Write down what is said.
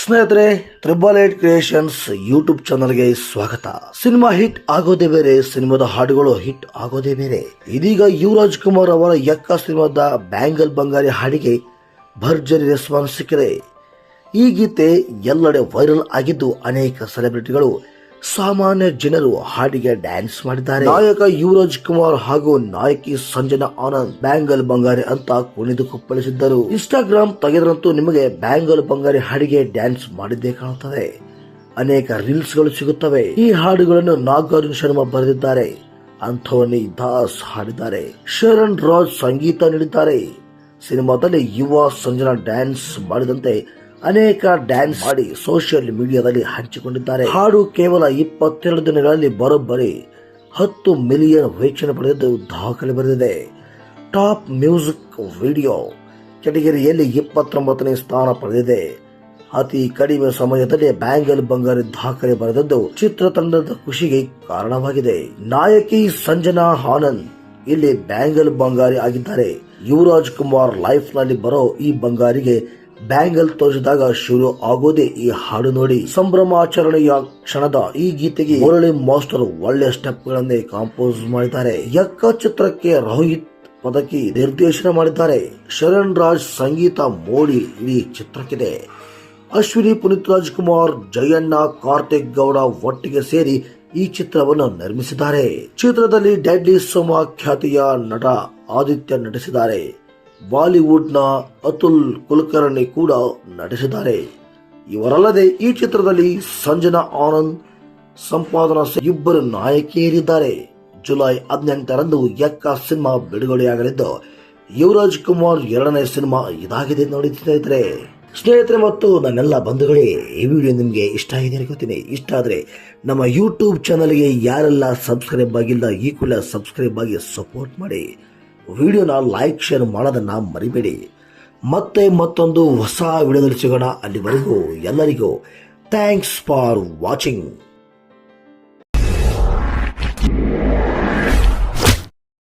ಸ್ನೇಹಿತರೆ triple eight creations YouTube ಚಾನಲ್ಗೆ ಸ್ವಾಗತ. ಸಿನಿಮಾ ಹಿಟ್ ಆಗೋದೇ ಬೇರೆ, ಸಿನಿಮಾದ ಹಾಡುಗಳು ಹಿಟ್ ಆಗೋದೇ ಬೇರೆ. ಇದೀಗ ಯುವರಾಜ್ ಕುಮಾರ್ ಅವರ ಯಕ್ಕ ಸಿನಿಮಾದ ಬ್ಯಾಂಗಲ್ ಬಂಗಾರಿ ಹಾಡಿಗೆ ಭರ್ಜರಿ ರೆಸ್ಪಾನ್ಸ್ ಸಿಕ್ಕಿದೆ. ಈ ಗೀತೆ ಎಲ್ಲೆಡೆ ವೈರಲ್ ಆಗಿದ್ದು ಅನೇಕ ಸೆಲೆಬ್ರಿಟಿಗಳು ಸಾಮಾನ್ಯ ಜನರು ಹಾಡಿಗೆ ಡ್ಯಾನ್ಸ್ ಮಾಡಿದ್ದಾರೆ. ನಾಯಕ ಯುವರಾಜ್ ಕುಮಾರ್ ಹಾಗೂ ನಾಯಕಿ ಸಂಜನಾ ಆನಂದ್ ಬ್ಯಾಂಗಲ್ ಬಂಗಾರಿ ಅಂತ ಕುಣಿದು ಕುಪ್ಪಳಿಸಿದ್ದರು. ಇನ್ಸ್ಟಾಗ್ರಾಮ್ ತೆಗೆದರಂತೂ ನಿಮಗೆ ಬ್ಯಾಂಗಲ್ ಬಂಗಾರಿ ಹಾಡಿಗೆ ಡ್ಯಾನ್ಸ್ ಮಾಡಿದ್ದೇ ಕಾಣುತ್ತದೆ. ಅನೇಕ ರೀಲ್ಸ್ಗಳು ಸಿಗುತ್ತವೆ. ಈ ಹಾಡುಗಳನ್ನು ನಾಗಾರ್ಜುನ ಶರ್ಮಾ ಬರೆದಿದ್ದಾರೆ. ಅಂಥೋನಿ ದಾಸ್ ಹಾಡಿದ್ದಾರೆ. ಶರಣ್ ರಾಜ್ ಸಂಗೀತ ನೀಡಿದ್ದಾರೆ. ಸಿನಿಮಾದಲ್ಲಿ ಯುವ ಸಂಜನಾ ಡ್ಯಾನ್ಸ್ ಮಾಡಿದಂತೆ ಅನೇಕ ಡ್ಯಾನ್ಸ್ ಮಾಡಿ ಸೋಷಿಯಲ್ ಮೀಡಿಯಾದಲ್ಲಿ ಹಂಚಿಕೊಂಡಿದ್ದಾರೆ. ಹಾಡು ಕೇವಲ ಇಪ್ಪತ್ತೆರಡು ದಿನಗಳಲ್ಲಿ ಬರೋಬ್ಬರಿ ಹತ್ತು ಮಿಲಿಯನ್ ವೀಕ್ಷಣೆ ಪಡೆದಿದ್ದು ದಾಖಲೆ ಬರೆದಿದೆ. ಟಾಪ್ ಮ್ಯೂಸಿಕ್ ವಿಡಿಯೋ ಕೆಟಗರಿಯಲ್ಲಿ ಇಪ್ಪತ್ತೊಂಬತ್ತನೇ ಸ್ಥಾನ ಪಡೆದಿದೆ. ಅತಿ ಕಡಿಮೆ ಸಮಯದಲ್ಲಿ ಬ್ಯಾಂಗಲ್ ಬಂಗಾರಿ ದಾಖಲೆ ಬರೆದದ್ದು ಚಿತ್ರತಂಡದ ಖುಷಿಗೆ ಕಾರಣವಾಗಿದೆ. ನಾಯಕಿ ಸಂಜನಾ ಆನಂದ್ ಇಲ್ಲಿ ಬ್ಯಾಂಗಲ್ ಬಂಗಾರಿ ಆಗಿದ್ದಾರೆ. ಯುವರಾಜ್ ಕುಮಾರ್ ಲೈಫ್ನಲ್ಲಿ ಬರೋ ಈ ಬಂಗಾರಿಗೆ ಬ್ಯಾಂಗಲ್ ತೋರಿಸಿದಾಗ ಶುರು ಆಗೋದೇ ಈ ಹಾಡು ನೋಡಿ. ಸಂಭ್ರಮಾಚರಣೆಯ ಕ್ಷಣದ ಈ ಗೀತೆಗೆ ಮುರಳಿ ಮಾಸ್ಟರ್ ಒಳ್ಳೆ ಸ್ಟೆಪ್ ಗಳನ್ನೇ ಕಾಂಪೋಸ್ ಮಾಡಿದ್ದಾರೆ. ಯಕ್ಕ ಚಿತ್ರಕ್ಕೆ ರೋಹಿತ್ ಪದಕಿ ನಿರ್ದೇಶನ ಮಾಡಿದ್ದಾರೆ. ಶರಣ್ ರಾಜ್ ಸಂಗೀತ ಮೋಡಿ ಇಡೀ ಚಿತ್ರಕ್ಕಿದೆ. ಅಶ್ವಿನಿ ಪುನೀತ್ ರಾಜ್ಕುಮಾರ್, ಜಯಣ್ಣ ಕಾರ್ತಿಕ್ ಗೌಡ ಒಟ್ಟಿಗೆ ಸೇರಿ ಈ ಚಿತ್ರವನ್ನು ನಿರ್ಮಿಸಿದ್ದಾರೆ. ಚಿತ್ರದಲ್ಲಿ ಡ್ಯಾಡ್ಲಿ ಸೋಮ ಖ್ಯಾತಿಯ ನಟ ಆದಿತ್ಯ ನಟಿಸಿದ್ದಾರೆ. ಬಾಲಿವುಡ್ನ ಅತುಲ್ ಕುಲಕರ್ಣಿ ಕೂಡ ನಟಿಸಿದ್ದಾರೆ. ಇವರಲ್ಲದೆ ಈ ಚಿತ್ರದಲ್ಲಿ ಸಂಜನಾ ಆನಂದ್, ಸಂಪಾದನಾ ಇಬ್ಬರು ನಾಯಕಿಯರಿದ್ದಾರೆ. ಜುಲೈ ಹದಿನೆಂಟರಂದು ಯಕ್ಕ ಸಿನಿಮಾ ಬಿಡುಗಡೆಯಾಗಲಿದ್ದು, ಯುವರಾಜ್ ಕುಮಾರ್ ಎರಡನೇ ಸಿನಿಮಾ ಇದಾಗಿದೆ ನೋಡಿ ಸ್ನೇಹಿತರೆ. ಸ್ನೇಹಿತರೆ ಮತ್ತು ನನ್ನೆಲ್ಲ ಬಂಧುಗಳೇ, ಈ ವಿಡಿಯೋ ನಿಮಗೆ ಇಷ್ಟ ಆಗಿದೆ ಅನ್ಕೋತೀನಿ. ಇಷ್ಟ ಆದರೆ ನಮ್ಮ ಯೂಟ್ಯೂಬ್ ಚಾನಲ್ಗೆ ಯಾರೆಲ್ಲ ಸಬ್ಸ್ಕ್ರೈಬ್ ಆಗಿಲ್ಲ, ಈ ಕೂಡ ಸಬ್ಸ್ಕ್ರೈಬ್ ಆಗಿ ಸಪೋರ್ಟ್ ಮಾಡಿ. ವಿಡಿಯೋನ ಲೈಕ್ ಶೇರ್ ಮಾಡೋದನ್ನ ಮರಿಬೇಡಿ. ಮತ್ತೆ ಮತ್ತೊಂದು ಹೊಸ ವಿಡಿಯೋದಲ್ಲಿ ಸಿಗೋಣ ಅಲ್ಲಿವರೆಗೂ ಎಲ್ಲರಿಗೂ ಥ್ಯಾಂಕ್ಸ್ ಫಾರ್ ವಾಚಿಂಗ್